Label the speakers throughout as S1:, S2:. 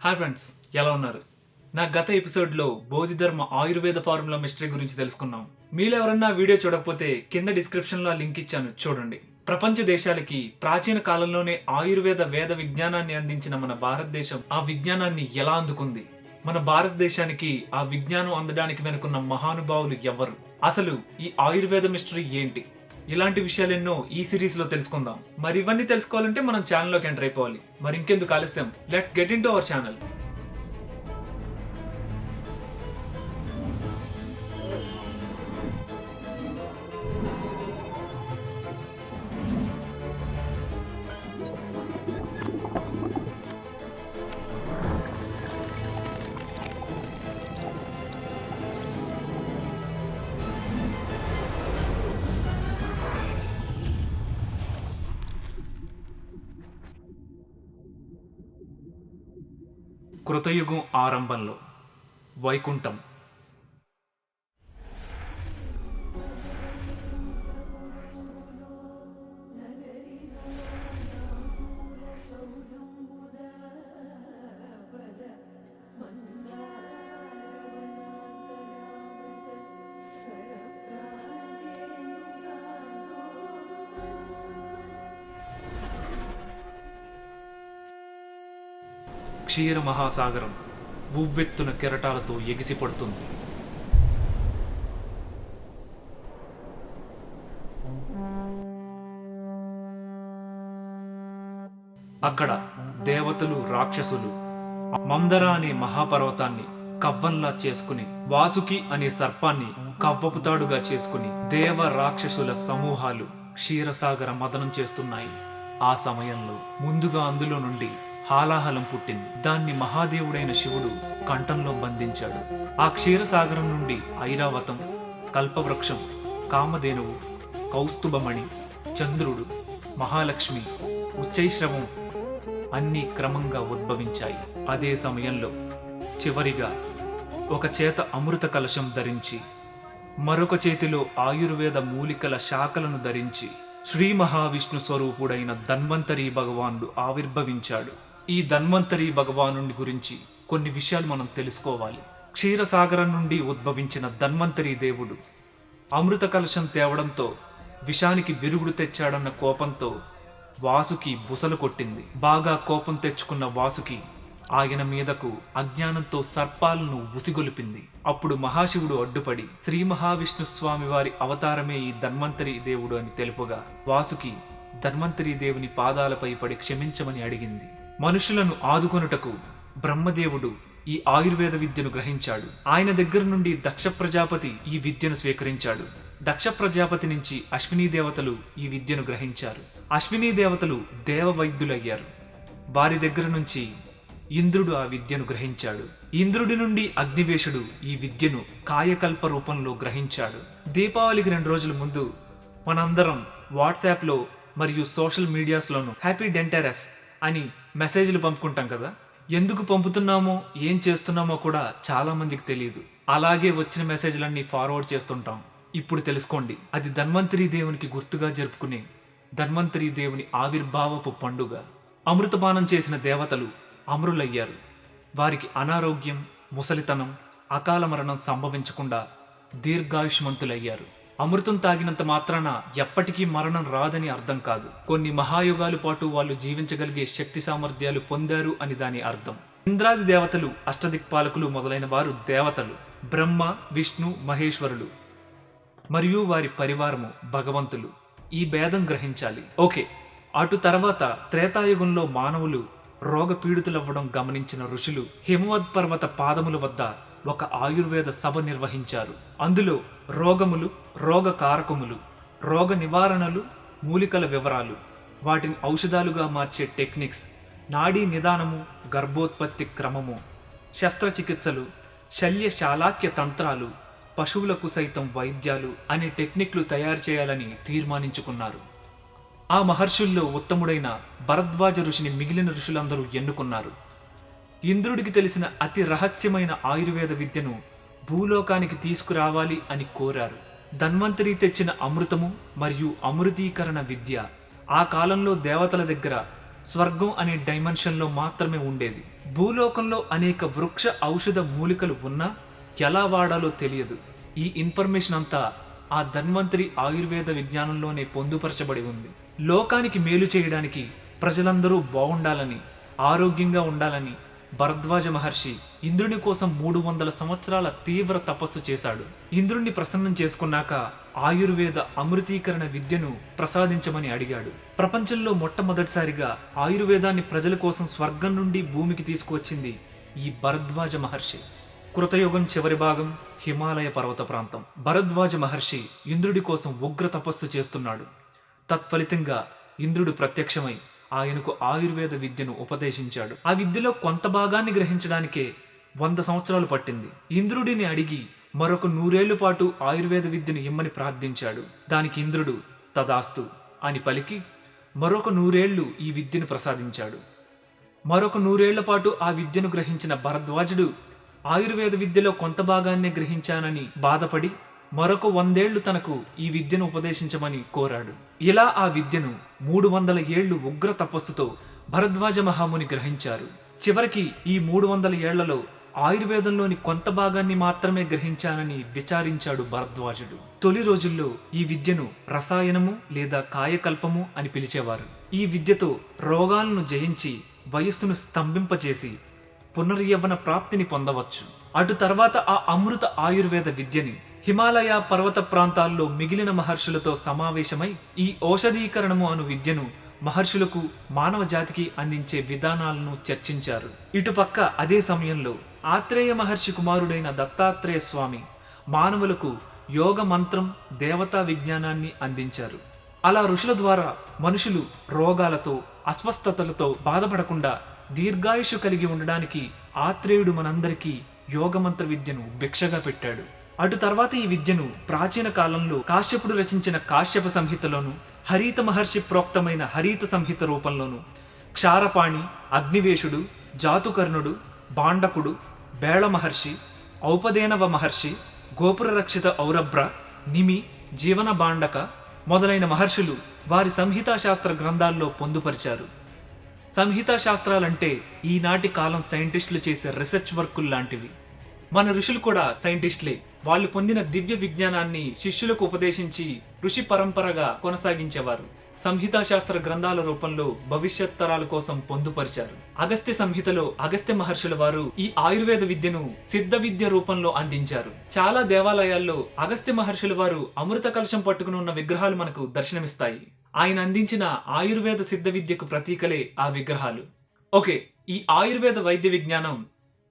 S1: Hi friends ఎలా ఉన్నారు? నా గత ఎపిసోడ్లో బోధిధర్మ ఆయుర్వేద ఫార్ములా మిస్టరీ గురించి తెలుసుకున్నాం. మీరు ఎవరన్నా వీడియో చూడకపోతే కింద డిస్క్రిప్షన్లో ఆ లింక్ ఇచ్చాను చూడండి. ప్రపంచ దేశాలకి ప్రాచీన కాలంలోనే ఆయుర్వేద వేద విజ్ఞానాన్ని అందించిన మన భారతదేశం ఆ విజ్ఞానాన్ని ఎలా అందుకుంది? మన భారతదేశానికి ఆ విజ్ఞానం అందడానికి వెనుకున్న మహానుభావులు ఎవరు? అసలు ఈ ఆయుర్వేద మిస్టరీ ఏంటి? ఇలాంటి విషయాలెన్నో ఈ సిరీస్లో తెలుసుకుందాం. మరి ఇవన్నీ తెలుసుకోవాలంటే మనం ఛానల్లోకి ఎంటర్ అయిపోవాలి. మరి ఇంకెందుకు ఆలస్యం? Let's get into our channel కృతయుగం ఆరంభంలో వైకుంఠం. క్షీర మహాసాగరం ఉవ్వెత్తున కెరటాలతో ఎగిసిపడుతుంది. అక్కడ దేవతలు రాక్షసులు మందర అనే మహాపర్వతాన్ని కవ్వంలా చేసుకుని వాసుకి అనే సర్పాన్ని కవ్వపుతాడుగా చేసుకుని దేవ రాక్షసుల సమూహాలు క్షీరసాగర మదనం చేస్తున్నాయి. ఆ సమయంలో ముందుగా అందులో నుండి హాలాహలం పుట్టింది. దాన్ని మహాదేవుడైన శివుడు కంఠంలో బంధించాడు. ఆ క్షీరసాగరం నుండి ఐరావతం కల్పవృక్షం కామధేనువు కౌస్తుభమణి చంద్రుడు మహాలక్ష్మి ఉచ్చైశ్రవం అన్నీ క్రమంగా ఉద్భవించాయి. అదే సమయంలో చివరిగా ఒక చేత అమృత కలశం ధరించి మరొక చేతిలో ఆయుర్వేద మూలికల శాఖలను ధరించి శ్రీ మహావిష్ణు స్వరూపుడైన ధన్వంతరి భగవానుడు ఆవిర్భవించాడు. ఈ ధన్వంతరి భగవాను గురించి కొన్ని విషయాలు మనం తెలుసుకోవాలి. క్షీరసాగరం నుండి ఉద్భవించిన ధన్వంతరి దేవుడు అమృత కలశం తేవడంతో విషానికి విరుగుడు తెచ్చాడన్న కోపంతో వాసుకి బుసలు కొట్టింది. బాగా కోపం తెచ్చుకున్న వాసుకి ఆయన మీదకు అజ్ఞానంతో సర్పాలను ఉసిగొలిపింది. అప్పుడు మహాశివుడు అడ్డుపడి శ్రీ మహావిష్ణు స్వామి వారి అవతారమే ఈ ధన్వంతరి దేవుడు అని తెలుపుగా వాసుకి ధన్వంతరి దేవుని పాదాలపై పడి క్షమించమని అడిగింది. మనుషులను ఆదుకొనుటకు బ్రహ్మదేవుడు ఈ ఆయుర్వేద విద్యను గ్రహించాడు. ఆయన దగ్గర నుండి దక్ష ప్రజాపతి ఈ విద్యను స్వీకరించాడు. దక్ష ప్రజాపతి నుంచి అశ్వినీ దేవతలు ఈ విద్యను గ్రహించారు. అశ్వినీ దేవతలు దేవ వైద్యులయ్యారు వారి దగ్గర నుంచి ఇంద్రుడు ఆ విద్యను గ్రహించాడు. ఇంద్రుడి నుండి అగ్నివేశుడు ఈ విద్యను కాయకల్ప రూపంలో గ్రహించాడు. దీపావళికి రెండు రోజుల ముందు మనందరం వాట్సాప్లో మరియు సోషల్ మీడియాస్లోనూ హ్యాపీ డెంటరస్ అని మెసేజ్లు పంపుకుంటాం కదా. ఎందుకు పంపుతున్నామో ఏం చేస్తున్నామో కూడా చాలామందికి తెలియదు. అలాగే వచ్చిన మెసేజ్లన్నీ ఫార్వర్డ్ చేస్తుంటాం. ఇప్పుడు తెలుసుకోండి అది ధన్వంతరి దేవునికి గుర్తుగా జరుపుకునే ధన్వంతరి దేవుని ఆవిర్భావపు పండుగ. అమృతపానం చేసిన దేవతలు అమరులయ్యారు. వారికి అనారోగ్యం ముసలితనం అకాల మరణం సంభవించకుండా దీర్ఘాయుష్మంతులయ్యారు. అమృతం తాగినంత మాత్రాన ఎప్పటికీ మరణం రాదని అర్థం కాదు. కొన్ని మహాయుగాలు పాటు వాళ్ళు జీవించగలిగే శక్తి సామర్థ్యాలు పొందారు అని దాని అర్థం. ఇంద్రాది దేవతలు అష్టదిక్పాలకులు మొదలైన వారు దేవతలు బ్రహ్మ విష్ణు మహేశ్వరులు మరియు వారి పరివారము భగవంతులు. ఈ భేదం గ్రహించాలి. ఓకే. అటు తర్వాత త్రేతాయుగంలో మానవులు రోగ పీడితులవ్వడం గమనించిన ఋషులు హిమవద్ పర్వత పాదముల వద్ద ఒక ఆయుర్వేద సభ నిర్వహించారు. అందులో రోగములు రోగ కారకములు రోగ నివారణలు మూలికల వివరాలు వాటిని ఔషధాలుగా మార్చే టెక్నిక్స్ నాడీ నిదానము గర్భోత్పత్తి క్రమము శస్త్రచికిత్సలు శల్య శాలాక్య తంత్రాలు పశువులకు సైతం వైద్యాలు అనే టెక్నిక్లు తయారు చేయాలని తీర్మానించుకున్నారు. ఆ మహర్షుల్లో ఉత్తముడైన భరద్వాజ ఋషిని మిగిలిన ఋషులందరూ ఎన్నుకున్నారు. ఇంద్రుడికి తెలిసిన అతి రహస్యమైన ఆయుర్వేద విద్యను భూలోకానికి తీసుకురావాలి అని కోరారు. ధన్వంతరి తెచ్చిన అమృతము మరియు అమృతీకరణ విద్య ఆ కాలంలో దేవతల దగ్గర స్వర్గం అనే డైమెన్షన్లో మాత్రమే ఉండేది. భూలోకంలో అనేక వృక్ష ఔషధ మూలికలు ఉన్నా ఎలా వాడాలో తెలియదు. ఈ ఇన్ఫర్మేషన్ అంతా ఆ ధన్వంతరి ఆయుర్వేద విజ్ఞానంలోనే పొందుపరచబడి ఉంది. లోకానికి మేలు చేయడానికి ప్రజలందరూ బాగుండాలని ఆరోగ్యంగా ఉండాలని భరద్వాజ మహర్షి ఇంద్రుని కోసం మూడు వందల సంవత్సరాల తీవ్ర తపస్సు చేశాడు. ఇంద్రుణ్ణి ప్రసన్నం చేసుకున్నాక ఆయుర్వేద అమృతీకరణ విద్యను ప్రసాదించమని అడిగాడు. ప్రపంచంలో మొట్టమొదటిసారిగా ఆయుర్వేదాన్ని ప్రజల కోసం స్వర్గం నుండి భూమికి తీసుకువచ్చింది ఈ భరద్వాజ మహర్షి. కృతయుగం చివరి భాగం హిమాలయ పర్వత ప్రాంతం. భరద్వాజ మహర్షి ఇంద్రుడి కోసం ఉగ్ర తపస్సు చేస్తున్నాడు. తత్ఫలితంగా ఇంద్రుడు ప్రత్యక్షమై ఆయనకు ఆయుర్వేద విద్యను ఉపదేశించాడు. ఆ విద్యలో కొంత భాగాన్ని గ్రహించడానికే వంద సంవత్సరాలు పట్టింది. ఇంద్రుడిని అడిగి మరొక నూరేళ్ళ పాటు ఆయుర్వేద విద్యను ఇమ్మని ప్రార్థించాడు. దానికి ఇంద్రుడు తదాస్తు అని పలికి మరొక నూరేళ్ళు ఈ విద్యను ప్రసాదించాడు. మరొక నూరేళ్ళ పాటు ఆ విద్యను గ్రహించిన భరద్వాజుడు ఆయుర్వేద విద్యలో కొంత భాగాన్నే గ్రహించానని బాధపడి మరొక వందేళ్ళు తనకు ఈ విద్యను ఉపదేశించమని కోరాడు. ఇలా ఆ విద్యను మూడు వందల ఏళ్ళు ఉగ్ర తపస్సుతో భరద్వాజ మహాముని గ్రహించారు. చివరికి ఈ మూడు వందల ఏళ్ళలో ఆయుర్వేదంలోని కొంత భాగాన్ని మాత్రమే గ్రహించానని విచారించాడు భరద్వాజుడు. తొలి రోజుల్లో ఈ విద్యను రసాయనము లేదా కాయకల్పము అని పిలిచేవారు. ఈ విద్యతో రోగాలను జయించి వయస్సును స్తంభింపచేసి పునర్యవన ప్రాప్తిని పొందవచ్చు. అటు తర్వాత ఆ అమృత ఆయుర్వేద విద్యని హిమాలయ పర్వత ప్రాంతాల్లో మిగిలిన మహర్షులతో సమావేశమై ఈ ఔషధీకరణము అను విద్యను మహర్షులకు మానవ జాతికి అందించే విధానాలను చర్చించారు. ఇటుపక్క అదే సమయంలో ఆత్రేయ మహర్షి కుమారుడైన దత్తాత్రేయ స్వామి మానవులకు యోగ మంత్రం దేవతా విజ్ఞానాన్ని అందించారు. అలా ఋషుల ద్వారా మనుషులు రోగాలతో అస్వస్థతలతో బాధపడకుండా దీర్ఘాయుషు కలిగి ఉండడానికి ఆత్రేయుడు మనందరికీ యోగమంత్ర విద్యను భిక్షగా పెట్టాడు. అటు తర్వాత ఈ విద్యను ప్రాచీన కాలంలో కాశ్యపుడు రచించిన కాశ్యప సంహితలోను హరిత మహర్షి ప్రోక్తమైన హరిత సంహిత రూపంలోను క్షారపాణి అగ్నివేశుడు జాతుకర్ణుడు బాండకుడు బేళ మహర్షి ఔపదేనవ మహర్షి గోపుర రక్షిత ఔరభ్ర నిమి జీవన బాండక మొదలైన మహర్షులు వారి సంహితాశాస్త్ర గ్రంథాల్లో పొందుపరిచారు. సంహితాశాస్త్రాలంటే ఈనాటి కాలం సైంటిస్టులు చేసే రీసెర్చ్ వర్కులు లాంటివి మన ఋషులు కూడా సైంటిస్టులే. వాళ్ళు పొందిన దివ్య విజ్ఞానాన్ని శిష్యులకు ఉపదేశించి ఋషి పరంపరగా కొనసాగించేవారు. సంహితాశాస్త్ర గ్రంథాల రూపంలో భవిష్యత్ తరాల కోసం పొందుపరిచారు. అగస్త్య సంహితలో అగస్త్య మహర్షుల వారు ఈ ఆయుర్వేద విద్యను సిద్ధ విద్య రూపంలో అందించారు. చాలా దేవాలయాల్లో అగస్త్య మహర్షుల వారు అమృత కలశం పట్టుకుని ఉన్న విగ్రహాలు మనకు దర్శనమిస్తాయి. ఆయన అందించిన ఆయుర్వేద సిద్ధ విద్యకు ప్రతీకలే ఆ విగ్రహాలు. ఓకే ఈ ఆయుర్వేద వైద్య విజ్ఞానం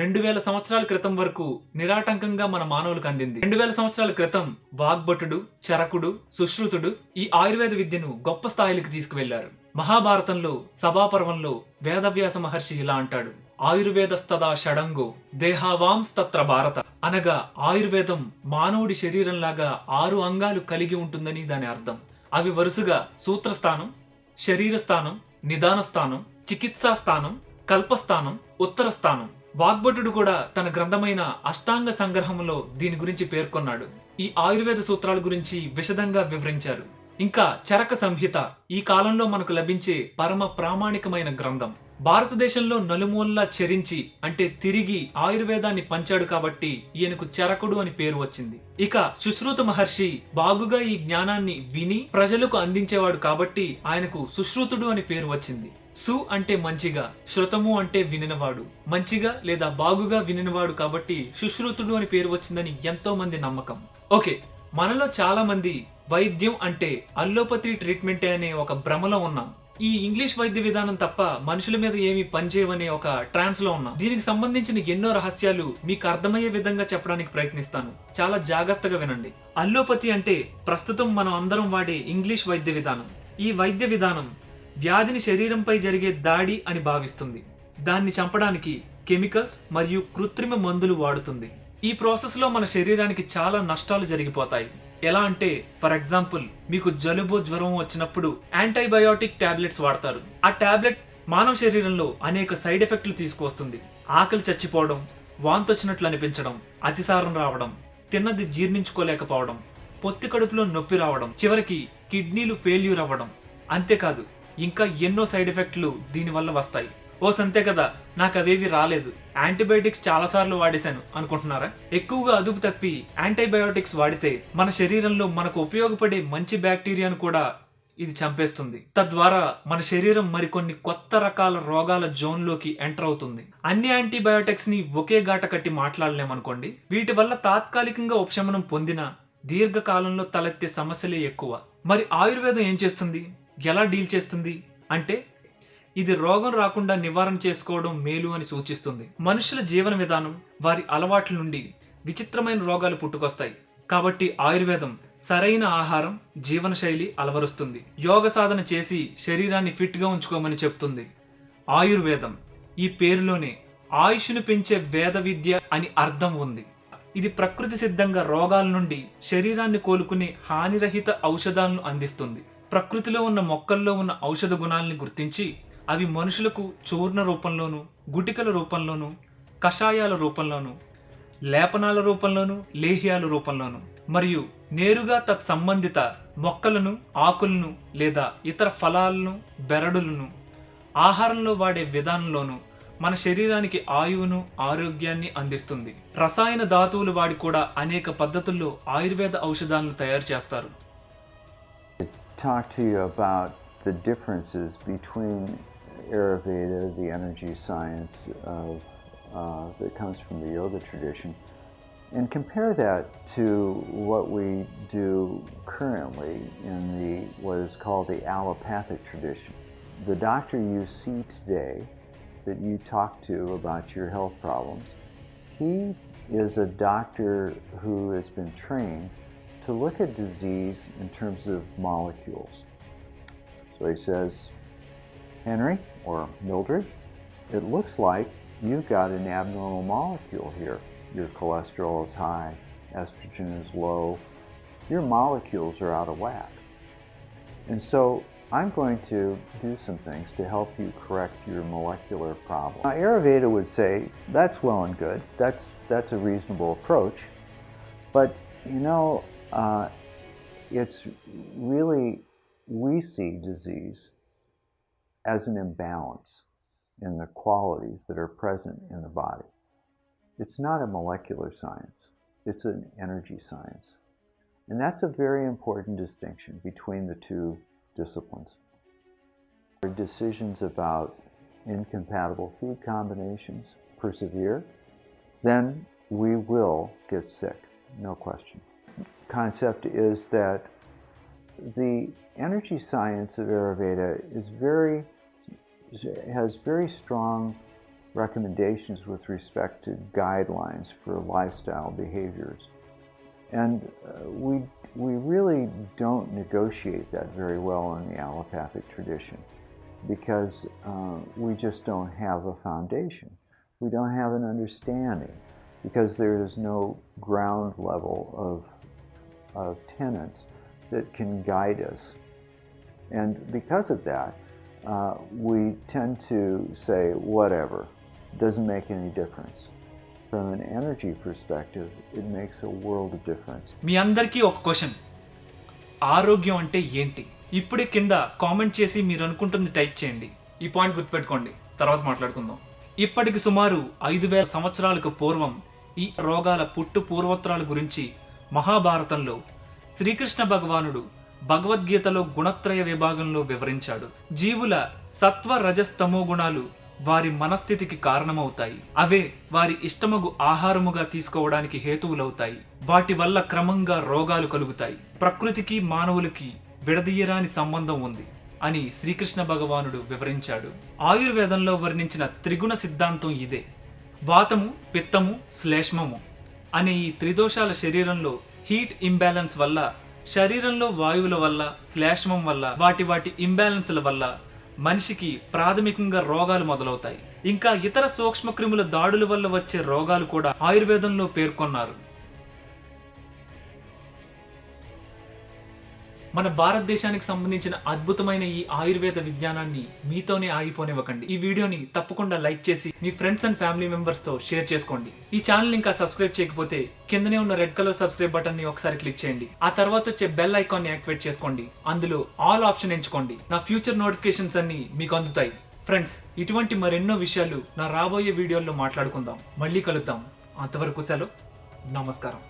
S1: రెండు వేల సంవత్సరాల క్రితం వరకు నిరాటంకంగా మన మానవులకు అందింది. రెండు వేల సంవత్సరాల క్రితం వాగ్భటుడు చరకుడు సుశ్రుతుడు ఈ ఆయుర్వేద విద్యను గొప్ప స్థాయిలకు తీసుకువెళ్ళారు. మహాభారతంలో సభాపర్వంలో వేదవ్యాస మహర్షి ఇలా అంటాడు. ఆయుర్వేదస్తదా షడంగో దేహావాంస్తత్ర భారత. అనగా ఆయుర్వేదం మానవుడి శరీరంలాగా ఆరు అంగాలు కలిగి ఉంటుందని దాని అర్థం. అవి వరుసగా సూత్రస్థానం శరీరస్థానం నిదానస్థానం నిదాన స్థానం చికిత్సా స్థానం కల్పస్థానం ఉత్తర స్థానం వాగ్భటుడు కూడా తన గ్రంథమైన అష్టాంగ సంగ్రహంలో దీని గురించి పేర్కొన్నాడు. ఈ ఆయుర్వేద సూత్రాల గురించి విశదంగా వివరించారు. ఇంకా చరక సంహిత ఈ కాలంలో మనకు లభించే పరమ ప్రామాణికమైన గ్రంథం. భారతదేశంలో నలుమూలలా చెరించి అంటే తిరిగి ఆయుర్వేదాన్ని పంచాడు కాబట్టి ఈయనకు చరకుడు అని పేరు వచ్చింది. ఇక సుశ్రుత మహర్షి బాగుగా ఈ జ్ఞానాన్ని విని ప్రజలకు అందించేవాడు కాబట్టి ఆయనకు సుశ్రుతుడు అని పేరు వచ్చింది. సు అంటే మంచిగా శృతము అంటే వినినవాడు. మంచిగా లేదా బాగుగా వినినవాడు కాబట్టి సుశ్రుతుడు అని పేరు వచ్చిందని ఎంతో మంది నమ్మకం. ఓకే మనలో చాలా మంది వైద్యం అంటే అల్లోపతి ట్రీట్మెంటే అనే ఒక భ్రమలో ఉన్నాం. ఈ ఇంగ్లీష్ వైద్య విధానం తప్ప మనుషుల మీద ఏమీ పనిచేయవనే ఒక ట్రాన్స్లో ఉన్నాం. దీనికి సంబంధించిన ఎన్నో రహస్యాలు మీకు అర్థమయ్యే విధంగా చెప్పడానికి ప్రయత్నిస్తాను. చాలా జాగ్రత్తగా వినండి. అల్లోపతి అంటే ప్రస్తుతం మనం అందరం వాడే ఇంగ్లీష్ వైద్య విధానం. ఈ వైద్య విధానం వ్యాధిని శరీరంపై జరిగే దాడి అని భావిస్తుంది. దాన్ని చంపడానికి కెమికల్స్ మరియు కృత్రిమ మందులు వాడుతుంది. ఈ ప్రాసెస్లో మన శరీరానికి చాలా నష్టాలు జరిగిపోతాయి. ఎలా అంటే ఫర్ ఎగ్జాంపుల్ మీకు జలుబు జ్వరం వచ్చినప్పుడు యాంటీబయోటిక్ టాబ్లెట్స్ వాడతారు. ఆ టాబ్లెట్ మానవ శరీరంలో అనేక సైడ్ ఎఫెక్ట్లు తీసుకొస్తుంది ఆకలి చచ్చిపోవడం వాంతొచ్చినట్లు అనిపించడం అతిసారం రావడం తిన్నది జీర్ణించుకోలేకపోవడం పొత్తి కడుపులో నొప్పి రావడం చివరికి కిడ్నీలు ఫెయిల్యూర్ అవ్వడం. అంతేకాదు ఇంకా ఎన్నో సైడ్ ఎఫెక్ట్లు దీనివల్ల వస్తాయి. ఓ సంతే కదా నాకు అవేవి రాలేదు. యాంటీబయోటిక్స్ చాలాసార్లు వాడేశాను అనుకుంటున్నారా? ఎక్కువగా అదుపు తప్పి యాంటీబయోటిక్స్ వాడితే మన శరీరంలో మనకు ఉపయోగపడే మంచి బ్యాక్టీరియాను కూడా ఇది చంపేస్తుంది. తద్వారా మన శరీరం మరికొన్ని కొత్త రకాల రోగాల జోన్లోకి ఎంటర్ అవుతుంది. అన్ని యాంటీబయోటిక్స్ని ఒకే గాట కట్టి మాట్లాడలేమనుకోండి. వీటి వల్ల తాత్కాలికంగా ఉపశమనం పొందిన దీర్ఘకాలంలో తలెత్తే సమస్యలే ఎక్కువ. మరి ఆయుర్వేదం ఏం చేస్తుంది? ఎలా డీల్ చేస్తుంది? అంటే ఇది రోగం రాకుండా నివారణ చేసుకోవడం మేలు అని సూచిస్తుంది. మనుషుల జీవన విధానం వారి అలవాట్ల నుండి విచిత్రమైన రోగాలు పుట్టుకొస్తాయి. కాబట్టి ఆయుర్వేదం సరైన ఆహారం జీవనశైలి అలవరుస్తుంది. యోగ సాధన చేసి శరీరాన్ని ఫిట్గా ఉంచుకోమని చెప్తుంది. ఆయుర్వేదం ఈ పేరులోనే ఆయుష్ను పెంచే వేద విద్య అని అర్థం ఉంది. ఇది ప్రకృతి సిద్ధంగా రోగాల నుండి శరీరాన్ని కోలుకునే హానిరహిత ఔషధాలను అందిస్తుంది. ప్రకృతిలో ఉన్న మొక్కల్లో ఉన్న ఔషధ గుణాలని గుర్తించి అవి మనుషులకు చూర్ణ రూపంలోను గుటికల రూపంలోను కషాయాల రూపంలోను లేపనాల రూపంలోను లేహ్యాల రూపంలోను మరియు నేరుగా తత్సంబంధిత మొక్కలను ఆకులను లేదా ఇతర ఫలాలను బెరడులను ఆహారంలో వాడే విధానంలోను మన శరీరానికి ఆయువును ఆరోగ్యాన్ని అందిస్తుంది. రసాయన ధాతువులు వాడి కూడా అనేక పద్ధతుల్లో ఆయుర్వేద ఔషధాలను తయారు చేస్తారు.
S2: Talk to you about the differences between Ayurveda, the energy science of, uh, that comes from the yoga tradition, and compare that to what we do currently in the what is called the allopathic tradition. The doctor you see today that you talk to about your health problems, he is a doctor who has been trained to look at disease in terms of molecules. So he says, Henry or Mildred, it looks like you've got an abnormal molecule here. Your cholesterol is high, estrogen is low, your molecules are out of whack. And so I'm going to do some things to help you correct your molecular problem. Now, Ayurveda would say that's well and good, that's, that's a reasonable approach, but you know, uh, it's really, we see disease as an imbalance in the qualities that are present in the body. It's not a molecular science, it's an energy science. And that's a very important distinction between the two disciplines. Our decisions about incompatible food combinations persevere, then we will get sick, no question. Concept is that the energy science of Ayurveda is very has very strong recommendations with respect to guidelines for lifestyle behaviors. And uh, we, we really don't negotiate that very well in the allopathic tradition because uh, we just don't have a foundation. We don't have an understanding because there is no ground level of, of tenets that can guide us. And because of that, uh, we tend to say, whatever, doesn't make any difference. From an energy perspective, it makes a world of difference.
S1: మీ అందరికీ ఒక question ఆరోగ్యం అంటే ఏంటి ఇప్పుడే కింద comment చేసి మీరు అనుకుంటుంది టైప్ చేయండి ఈ పాయింట్ గుర్తుపెట్టుకోండి తర్వాత మాట్లాడుకుందాం ఇప్పటికి సుమారు ఐదు వేల సంవత్సరాలకు పూర్వం ఈ రోగాల పుట్టు పూర్వోత్తరాల గురించి మహాభారతంలో శ్రీకృష్ణ భగవానుడు భగవద్గీతలో గుణత్రయ విభాగంలో వివరించాడు. జీవుల సత్వ రజస్తమో గుణాలు వారి మనస్థితికి కారణమవుతాయి. అవే వారి ఇష్టమగు ఆహారముగా తీసుకోవడానికి హేతువులవుతాయి. వాటి వల్ల క్రమంగా రోగాలు కలుగుతాయి. ప్రకృతికి మానవులకి విడదీయరాని సంబంధం ఉంది అని శ్రీకృష్ణ భగవానుడు వివరించాడు. ఆయుర్వేదంలో వర్ణించిన త్రిగుణ సిద్ధాంతం ఇదే. వాతము పిత్తము శ్లేష్మము. అనే ఈ త్రిదోషాల శరీరంలో హీట్ ఇంబ్యాలెన్స్ వల్ల శరీరంలో వాయువుల వల్ల శ్లేష్మం వల్ల వాటి వాటి ఇంబ్యాలెన్స్ల వల్ల మనిషికి ప్రాథమికంగా రోగాలు మొదలవుతాయి. ఇంకా ఇతర సూక్ష్మక్రిముల దాడుల వల్ల వచ్చే రోగాలు కూడా ఆయుర్వేదంలో పేర్కొన్నారు. మన భారతదేశానికి సంబంధించిన అద్భుతమైన ఈ ఆయుర్వేద విజ్ఞానాన్ని మీతోనే ఆగిపోనివ్వకండి. ఈ వీడియోని తప్పకుండా లైక్ చేసి మీ ఫ్రెండ్స్ అండ్ ఫ్యామిలీ మెంబర్స్తో షేర్ చేసుకోండి. ఈ ఛానల్ ఇంకా సబ్స్క్రైబ్ చేయకపోతే కిందనే ఉన్న రెడ్ కలర్ సబ్స్క్రైబ్ బటన్ని ఒకసారి క్లిక్ చేయండి. ఆ తర్వాత వచ్చే బెల్ ఐకాన్ని యాక్టివేట్ చేసుకోండి. అందులో ఆల్ ఆప్షన్ ఎంచుకోండి. నా ఫ్యూచర్ నోటిఫికేషన్స్ అన్ని మీకు అందుతాయి. ఫ్రెండ్స్ ఇటువంటి మరెన్నో విషయాలు నా రాబోయే వీడియోల్లో మాట్లాడుకుందాం. మళ్ళీ కలుద్దాం. అంతవరకు సెలవు. నమస్కారం.